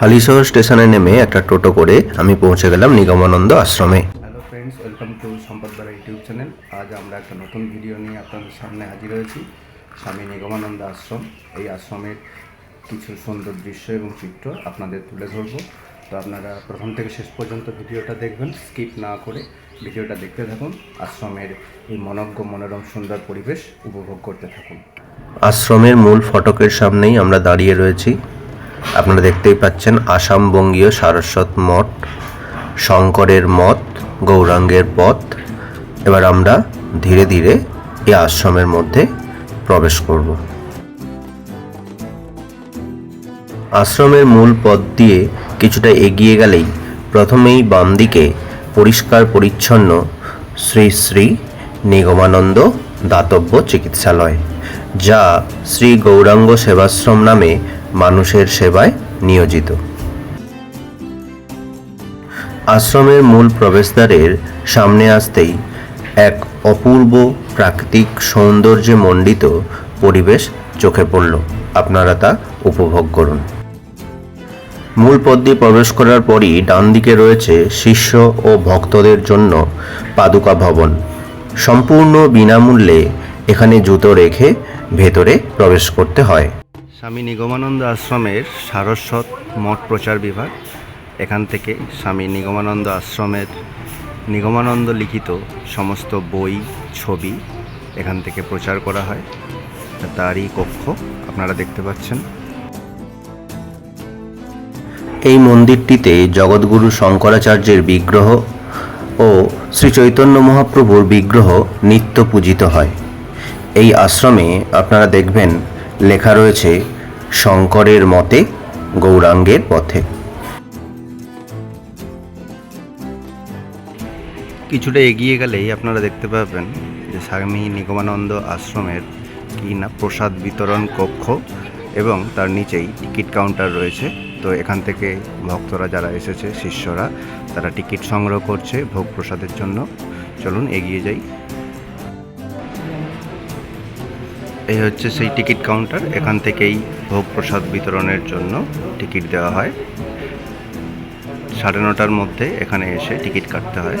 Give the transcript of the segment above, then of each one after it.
হালিশহর স্টেশনে নেমে একটা টোটো করে আমি পৌঁছে গেলাম নিগমানন্দ আশ্রমে। হ্যালো ফ্রেন্ডস ওয়েলকাম টু সম্পদ বারা ইউটিউব চ্যানেল আজ আমরা একটা নতুন ভিডিও নিয়ে আপনাদের সামনে হাজির হয়েছি। স্বামী নিগমানন্দ আশ্রম। এই আশ্রমের কিছু সুন্দর দৃশ্য এবং চিত্র আপনাদের তুলে ধরবো। তো আপনারা প্রথম থেকে শেষ পর্যন্ত ভিডিওটা দেখবেন স্কিপ না করে ভিডিওটা দেখতে থাকুন। আশ্রমের এই মনজ্ঞ মনোরম সুন্দর পরিবেশ উপভোগ করতে থাকুন। আশ্রমের মূল ফটকের সামনেই আমরা দাঁড়িয়ে রয়েছি। আপনারা দেখতেই পাচ্ছেন আসাম বঙ্গীয় সারস্বত মঠ, শঙ্করের মঠ, গৌরাঙ্গের পথ। এবার আমরা ধীরে ধীরে এই আশ্রমের মধ্যে প্রবেশ করব। আশ্রমের মূল পথ দিয়ে কিছুটা এগিয়ে গেলেই প্রথমেই বাম দিকে পরিষ্কার পরিচ্ছন্ন শ্রী শ্রী নিগমানন্দ দাতব্য চিকিৎসালয়, যা শ্রী গৌরাঙ্গ সেবাশ্রম নামে মানুষের সেবায় নিয়োজিত। আশ্রমের মূল প্রবেশদ্বারের সামনে আসতেই এক অপূর্ব প্রাকৃতিক সৌন্দর্যে মণ্ডিত পরিবেশ চোখে পড়ল। আপনারা তা উপভোগ করুন। মূল পথ দিয়ে প্রবেশ করার পরই ডান দিকে রয়েছে শিষ্য ও ভক্তদের জন্য পাদুকা ভবন। সম্পূর্ণ বিনামূল্যে এখানে জুতো রেখে ভেতরে প্রবেশ করতে হয়। স্বামী নিগমানন্দ আশ্রমের সারস্বত মঠ প্রচার বিভাগ। এখান থেকে স্বামী নিগমানন্দ আশ্রমের নিগমানন্দ লিখিত সমস্ত বই, ছবি এখান থেকে প্রচার করা হয়। তারই কক্ষ আপনারা দেখতে পাচ্ছেন। এই মন্দিরটিতে জগৎগুরু শঙ্করাচার্যের বিগ্রহ ও শ্রী চৈতন্য মহাপ্রভুর বিগ্রহ নিত্য পূজিত হয়। এই আশ্রমে আপনারা দেখবেন লেখা রয়েছে, শঙ্করের মতে গৌরাঙ্গের পথে। কিছুটা এগিয়ে গেলেই আপনারা দেখতে পাবেন যে স্বামী নিগমানন্দ আশ্রমের কি না প্রসাদ বিতরণ কক্ষ এবং তার নিচেই টিকিট কাউন্টার রয়েছে। তো এখান থেকে ভক্তরা যারা এসেছে, শিষ্যরা, তারা টিকিট সংগ্রহ করছে ভোগ প্রসাদের জন্য। চলুন এগিয়ে যাই। এই হচ্ছে সেই টিকিট কাউন্টার। এখান থেকেই ভোগ প্রসাদ বিতরণের জন্য টিকিট দেওয়া হয়। সাড়ে নটার মধ্যে এখানে এসে টিকিট কাটতে হয়।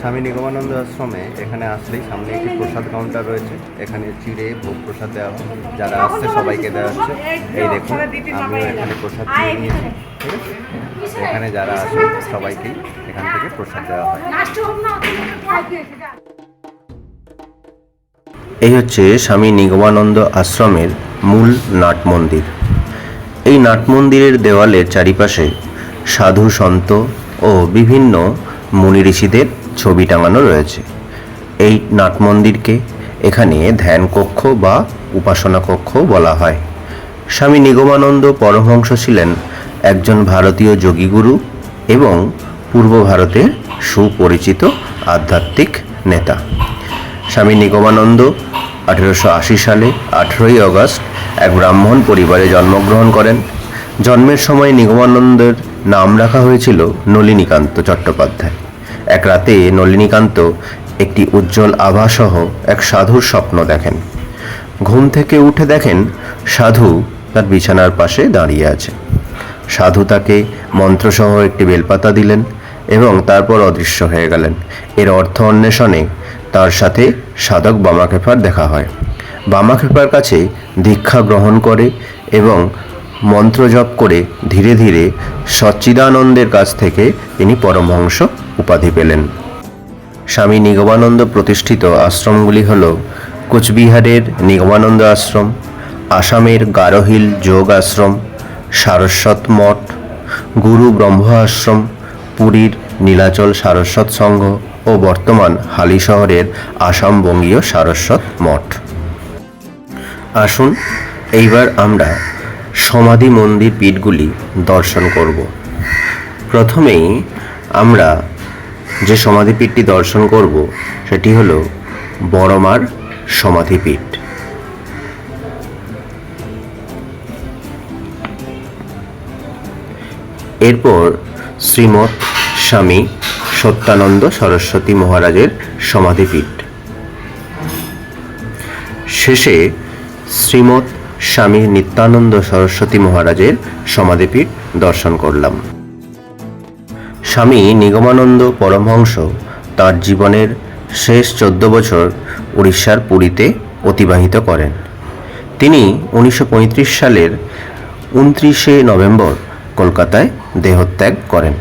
স্বামী নিগমানন্দ আশ্রমে এখানে আসলেই সামনে একটি প্রসাদ কাউন্টার রয়েছে। এখানে চিড়ে ভোগ প্রসাদ দেওয়া হয়। যারা আসছে সবাইকে দেওয়া হচ্ছে। এই দেখুন, আমিও এখানে প্রসাদ কিনে নিয়েছি। এখানে যারা আসে সবাইকেই এখান থেকে প্রসাদ দেওয়া হয়। এই হচ্ছে স্বামী নিগমানন্দ আশ্রমের মূল নাট মন্দির এই নাট মন্দিরের দেওয়ালের চারিপাশে সাধু সন্ত ও বিভিন্ন মুনি ঋষিদের ছবি টাঙানো রয়েছে। এই নাট মন্দিরকে এখানে ধ্যান কক্ষ বা উপাসনা কক্ষ বলা হয়। স্বামী নিগমানন্দ পরমহংস ছিলেন একজন ভারতীয় যোগীগুরু এবং পূর্ব ভারতের সুপরিচিত আধ্যাত্মিক নেতা। স্বামী নিগমানন্দ, আঠেরোশো আশি সালে আঠেরোই আগস্ট এক ব্রাহ্মণ পরিবারে জন্মগ্রহণ করেন। জন্মের সময় নিগমানন্দের নাম রাখা হয়েছিল নলিনীকান্ত চট্টোপাধ্যায়। এক রাতে নলিনীকান্ত একটি উজ্জ্বল আভাসহ এক সাধুর স্বপ্ন দেখেন। ঘুম থেকে উঠে দেখেন সাধু তার বিছানার পাশে দাঁড়িয়ে আছে। সাধু তাকে মন্ত্রসহ একটি বেলপাতা দিলেন এবং তারপর অদৃশ্য হয়ে গেলেন। এর অর্থ অন্বেষণে তার সাথে সাধক বামাখেপার দেখা হয়। বামাখেপার কাছে দীক্ষা গ্রহণ করে এবং মন্ত্র জপ করে ধীরে ধীরে সচ্চিদানন্দের কাছ থেকে তিনি পরমহংস উপাধি পেলেন। স্বামী নিগমানন্দ প্রতিষ্ঠিত আশ্রমগুলি হল কোচবিহারের নিগমানন্দ আশ্রম, আসামের গারোহিল যোগ আশ্রম, সারস্বত মঠ, গুরু ব্রহ্ম আশ্রম পুরীর নীলাচল সারস্বত সংঘ ও বর্তমান হালি শহরের আসাম বঙ্গীয় সারস্বত মঠ। আসুন, এইবার আমরা সমাধি মন্দির পীঠগুলি দর্শন করব। প্রথমেই আমরা যে সমাধিপীঠটি দর্শন করব, সেটি হল বড়মার সমাধিপীঠ এরপর শ্রীমৎ স্বামী সত্যানন্দ সরস্বতী মহারাজের সমাধিপীঠ। শেষে শ্রীমৎ স্বামী নিত্যানন্দ সরস্বতী মহারাজের সমাধিপীঠ দর্শন করলাম। স্বামী নিগমানন্দ পরমহংস তার জীবনের শেষ চোদ্দ বছর উড়িষ্যার পুরীতে অতিবাহিত করেন। তিনি উনিশশো পঁয়ত্রিশ সালের উনত্রিশে নভেম্বর কলকাতায় দেহত্যাগ করেন।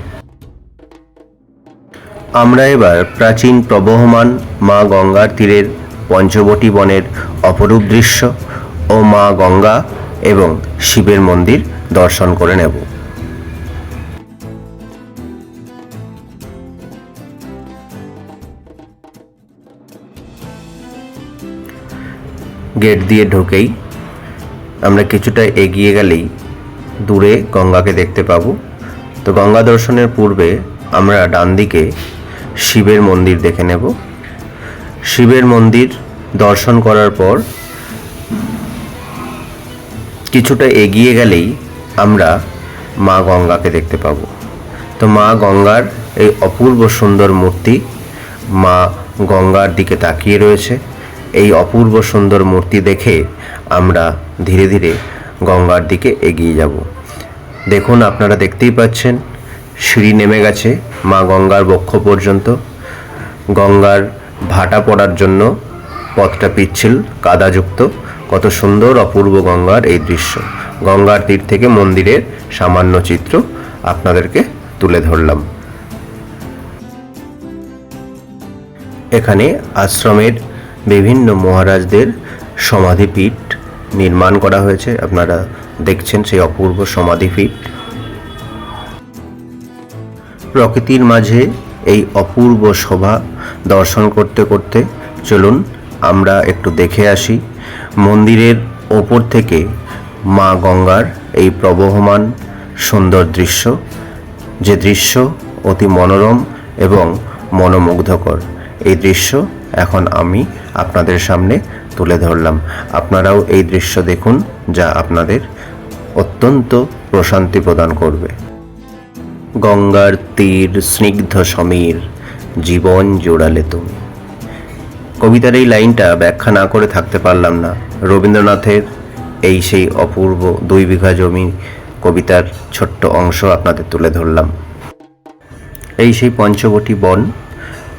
আমরা এবার প্রাচীন প্রবহমান মা গঙ্গার তীরের পঞ্চবটী বনের অপরূপ দৃশ্য ও মা গঙ্গা এবং শিবের মন্দির দর্শন করে নেব। গেট দিয়ে ঢুকেই আমরা কিছুটা এগিয়ে গেলেই দূরে গঙ্গাকে দেখতে পাবো। তো গঙ্গা দর্শনের পূর্বে আমরা ডান দিকে শিবের মন্দির দেখে নেব। শিবের মন্দির দর্শন করার পর কিছুটা এগিয়ে গেলেই আমরা মা গঙ্গাকে দেখতে পাবো। তো মা গঙ্গার এই অপূর্ব সুন্দর মূর্তি মা গঙ্গার দিকে তাকিয়ে রয়েছে। এই অপূর্ব সুন্দর মূর্তি দেখে আমরা ধীরে ধীরে গঙ্গার দিকে এগিয়ে যাব। দেখুন, আপনারা দেখতেই পাচ্ছেন, সিঁড়ি নেমে গেছে। মা গঙ্গার বক্ষ পর্যন্ত। গঙ্গার ভাটা পড়ার জন্য পথটা পিচ্ছিল, কাদাযুক্ত। কত সুন্দর অপূর্ব গঙ্গার এই দৃশ্য। গঙ্গার তীর থেকে মন্দিরের সামান্য চিত্র আপনাদেরকে তুলে ধরলাম। এখানে আশ্রমের বিভিন্ন মহারাজদের সমাধিপীঠ নির্মাণ করা হয়েছে। আপনারা দেখছেন সেই অপূর্ব সমাধিপীঠ। প্রকৃতির মাঝে এই অপূর্ব শোভা দর্শন করতে করতে চলুন আমরা একটু দেখে আসি। মন্দিরের ওপর থেকে মা গঙ্গার এই প্রবহমান সুন্দর দৃশ্য, যে দৃশ্য অতি মনোরম এবং মনোমুগ্ধকর। এই দৃশ্য এখন আমি আপনাদের সামনে তুলে ধরলাম। আপনারাও এই দৃশ্য দেখুন, যা আপনাদের অত্যন্ত প্রশান্তি প্রদান করবে। গঙ্গার তীর স্নিগ্ধ সমীর, জীবন জোড়ালে তুমি। কবিতার এই লাইনটা ব্যাখ্যা না করে থাকতে পারলাম না। রবীন্দ্রনাথের এই সেই অপূর্ব দুই বিঘা জমি কবিতার ছোট্ট অংশ আপনাদের তুলে ধরলাম। এই সেই পঞ্চবটি বন,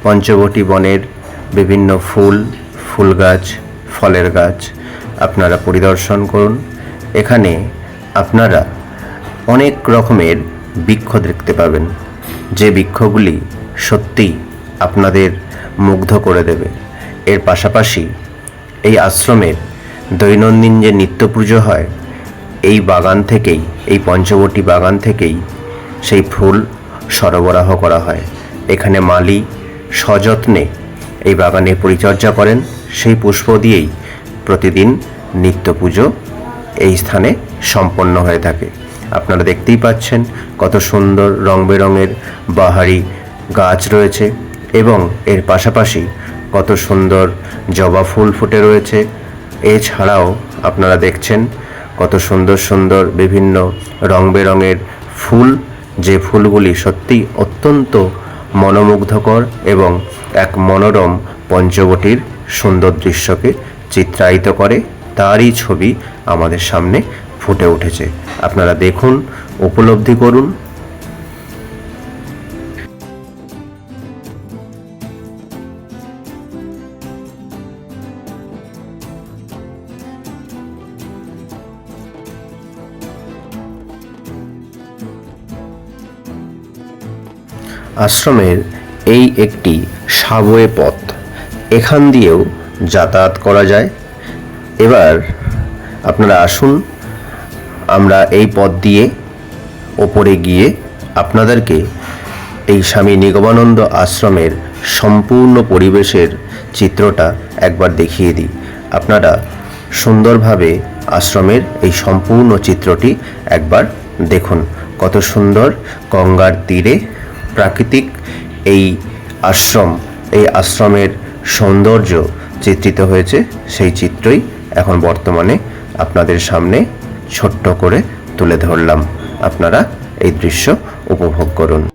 পঞ্চবটি বনের বিভিন্ন ফুল ফুল গাছ, ফলের গাছ আপনারা পরিদর্শন করুন। এখানে আপনারা অনেক রকমের বৃক্ষ দেখতে পাবেন। যে বৃক্ষগুলি সত্যিই আপনাদের মুগ্ধ করে দেবে। এর পাশাপাশি এই আশ্রমের দৈনন্দিন যে নিত্য পুজো হয়, এই বাগান থেকেই, এই পঞ্চবটি বাগান থেকেই সেই ফুল সরবরাহ করা হয়। এখানে মালি সযত্নে এই বাগানের পরিচর্যা করেন। সেই পুষ্প দিয়েই প্রতিদিন নিত্য পুজো এই স্থানে সম্পন্ন হয়ে থাকে। আপনারা দেখতেই পাচ্ছেন কত সুন্দর রং বেরঙের বাহারি গাছ রয়েছে এবং এর পাশাপাশি কত সুন্দর জবা ফুল ফুটে রয়েছে। এছাড়াও আপনারা দেখছেন কত সুন্দর সুন্দর বিভিন্ন রং বেরঙের ফুল। যে ফুলগুলি সত্যিই অত্যন্ত মনোমুগ্ধকর এবং এক মনোরম পঞ্চবটির সুন্দর দৃশ্যকে চিত্রায়িত করে, তারই ছবি আমাদের সামনে ফুটে উঠেছে। আপনারা দেখুন, উপলব্ধি করুন। আশ্রমের এই একটি সাবওয়ে পথ, এখান দিয়েও যাতায়াত করা যায়। এবার আপনারা আসুন আমরা এই পথ দিয়ে ওপরে গিয়ে আপনাদেরকে এই স্বামী নিগমানন্দ আশ্রমের সম্পূর্ণ পরিবেশের চিত্রটা একবার দেখিয়ে দিই। আপনারা সুন্দরভাবে আশ্রমের এই সম্পূর্ণ চিত্রটি একবার দেখুন। কত সুন্দর গঙ্গার তীরে প্রাকৃতিক এই আশ্রম, এই আশ্রমের সৌন্দর্য চিত্রিত হয়েছে। সেই চিত্রই এখন বর্তমানে আপনাদের সামনে ছোট্ট করে তুলে ধরলাম। আপনারা এই দৃশ্য উপভোগ করুন।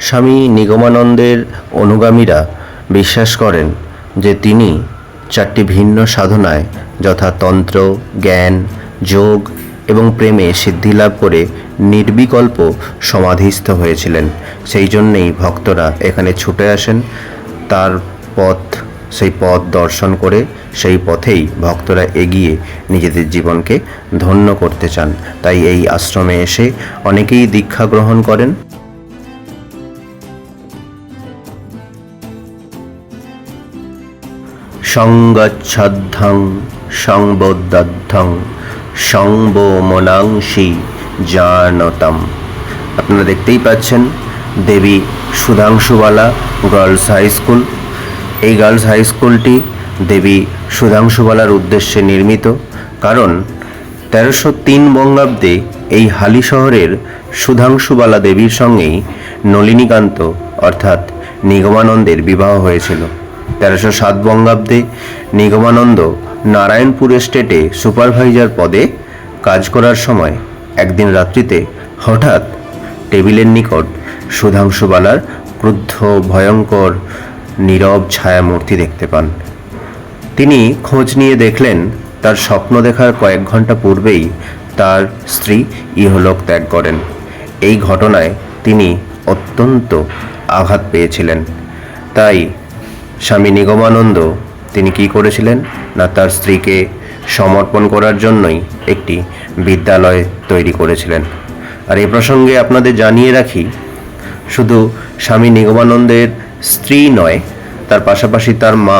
স্বামী নিগমানন্দের অনুগামীরা বিশ্বাস করেন যে তিনি চারটি ভিন্ন সাধনায় যথা তন্ত্র জ্ঞান, যোগ এবং প্রেমে সিদ্ধিলাভ করে নির্বিকল্প সমাধিস্থ হয়েছিলেন। সেই জন্যেই ভক্তরা এখানে ছুটে আসেন। তার পথ সেই পথ দর্শন করে সেই পথেই ভক্তরা এগিয়ে নিজেদের জীবনকে ধন্য করতে চান। তাই এই আশ্রমে এসে অনেকেই দীক্ষা গ্রহণ করেন। সঙ্গচ্ছদ্ধং সংবোদ্ধ্যং সংবোমনাংশী জানতম। আপনারা দেখতেই পাচ্ছেন Debi Sudhanshubala girls high school. এই গার্লস হাই স্কুলটি দেবী সুধাংশুবালার উদ্দেশ্যে নির্মিত, কারণ তেরোশো তিন বঙ্গাব্দে এই হালি শহরের সুধাংশুবালা দেবীর সঙ্গেই নলিনীকান্ত, অর্থাৎ নিগমানন্দের বিবাহ হয়েছিল। তেরোশো সাত বঙ্গাব্দে নিগমানন্দ নারায়ণপুর স্টেটে সুপারভাইজার পদে কাজ করার সময় একদিন রাত্রিতে হঠাৎ টেবিলের নিকট সুধাংশুবালার ক্রুদ্ধ, ভয়ঙ্কর নীরব ছায়ামূর্তি দেখতে পান। তিনি খোঁজ নিয়ে দেখলেন, তার স্বপ্ন দেখার কয়েক ঘণ্টা পূর্বেই তার স্ত্রী ইহলোক ত্যাগ করেন। এই ঘটনায় তিনি অত্যন্ত আঘাত পেয়েছিলেন। তাই স্বামী নিগমানন্দ, তিনি কি করেছিলেন? না তার স্ত্রীকে সমর্পণ করার জন্যই একটি বিদ্যালয় তৈরি করেছিলেন? আর এই প্রসঙ্গে আপনাদের জানিয়ে রাখি, শুধু স্বামী নিগমানন্দের স্ত্রী নয়, তার পাশাপাশি তার মা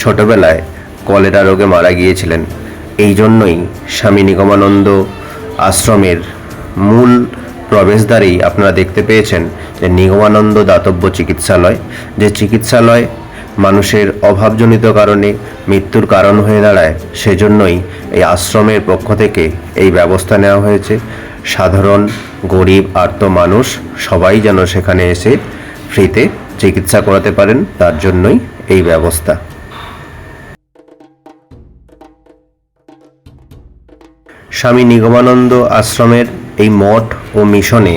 ছোটবেলায় কলেরা রোগে মারা গিয়েছিলেন। এই জন্যই স্বামী নিগমানন্দ আশ্রমের মূল প্রবেশদ্বারেই আপনারা দেখতে পেয়েছেন যে নিগমানন্দ দাতব্য চিকিৎসালয়, যে চিকিৎসালয় মানুষের অভাবজনিত কারণে মৃত্যুর কারণ হয়ে দাঁড়ায়, সেজন্যই এই আশ্রমের পক্ষ থেকে এই ব্যবস্থা নেওয়া হয়েছে। সাধারণ, গরিব আর্ত মানুষ সবাই যেন সেখানে এসে ফ্রিতে চিকিৎসা করাতে পারেন, তার জন্যই এই ব্যবস্থা। স্বামী নিগমানন্দ আশ্রমের এই মঠ ও মিশনে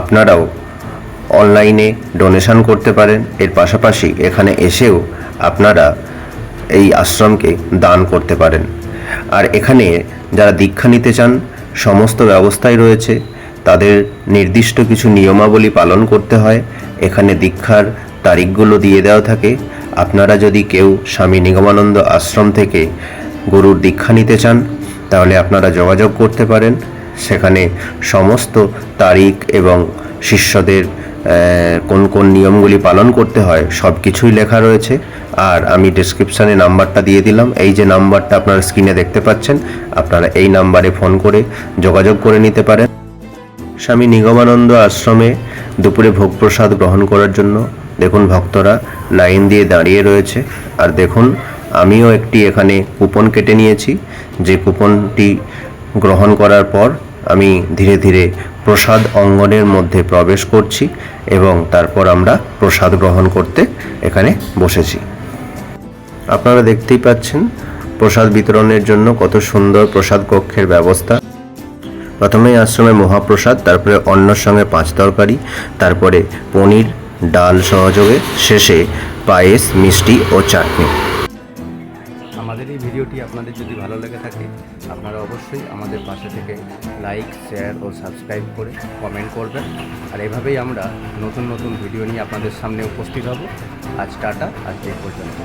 আপনারাও অনলাইনে ডোনেশন করতে পারেন। এর পাশাপাশি এখানে এসেও আপনারা এই আশ্রমকে দান করতে পারেন। আর এখানে যারা দীক্ষা নিতে চান, সমস্ত ব্যবস্থাই রয়েছে। তাদের নির্দিষ্ট কিছু নিয়মাবলী পালন করতে হয়। এখানে দীক্ষার তারিখগুলো দিয়ে দেওয়া থাকে। আপনারা যদি কেউ স্বামী নিগমানন্দ আশ্রম থেকে গুরুর দীক্ষা নিতে চান, তাহলে আপনারা যোগাযোগ করতে পারেন। সেখানে সমস্ত তারিখ এবং শিষ্যদের কোন কোন নিয়মগুলি পালন করতে হয়, সব কিছুই লেখা রয়েছে। আর আমি ডিসক্রিপশানে নাম্বারটা দিয়ে দিলাম। এই যে নাম্বারটা আপনারা স্ক্রিনে দেখতে পাচ্ছেন, আপনারা এই নাম্বারে ফোন করে যোগাযোগ করে নিতে পারেন। স্বামী নিগমানন্দ আশ্রমে দুপুরে ভোগ প্রসাদ গ্রহণ করার জন্য দেখুন ভক্তরা লাইন দিয়ে দাঁড়িয়ে রয়েছে। আর দেখুন, আমিও একটি এখানে কুপন কেটে নিয়েছি। যে কুপনটি গ্রহণ করার পর আমি ধীরে ধীরে প্রসাদ অঙ্গনের মধ্যে প্রবেশ করছি এবং তারপর আমরা প্রসাদ গ্রহণ করতে এখানে বসেছি। আপনারা দেখতেই পাচ্ছেন, প্রসাদ বিতরণের জন্য কত সুন্দর প্রসাদ কক্ষের ব্যবস্থা। প্রথমেই আশ্রমে মহাপ্রসাদ, তারপরে অন্নর সঙ্গে পাঁচ তরকারি, তারপরে পনির, ডাল সহযোগে, শেষে পায়েস, মিষ্টি ও চাটনি। আমাদের এই ভিডিওটি আপনাদের যদি ভালো লেগে থাকে, আপনারা অবশ্যই আমাদের পাশে থেকে লাইক, শেয়ার ও সাবস্ক্রাইব করে কমেন্ট করবেন। আর এভাবেই আমরা নতুন নতুন ভিডিও নিয়ে আপনাদের সামনে উপস্থিত হব। আজ টাটা আজ এই পর্যন্ত।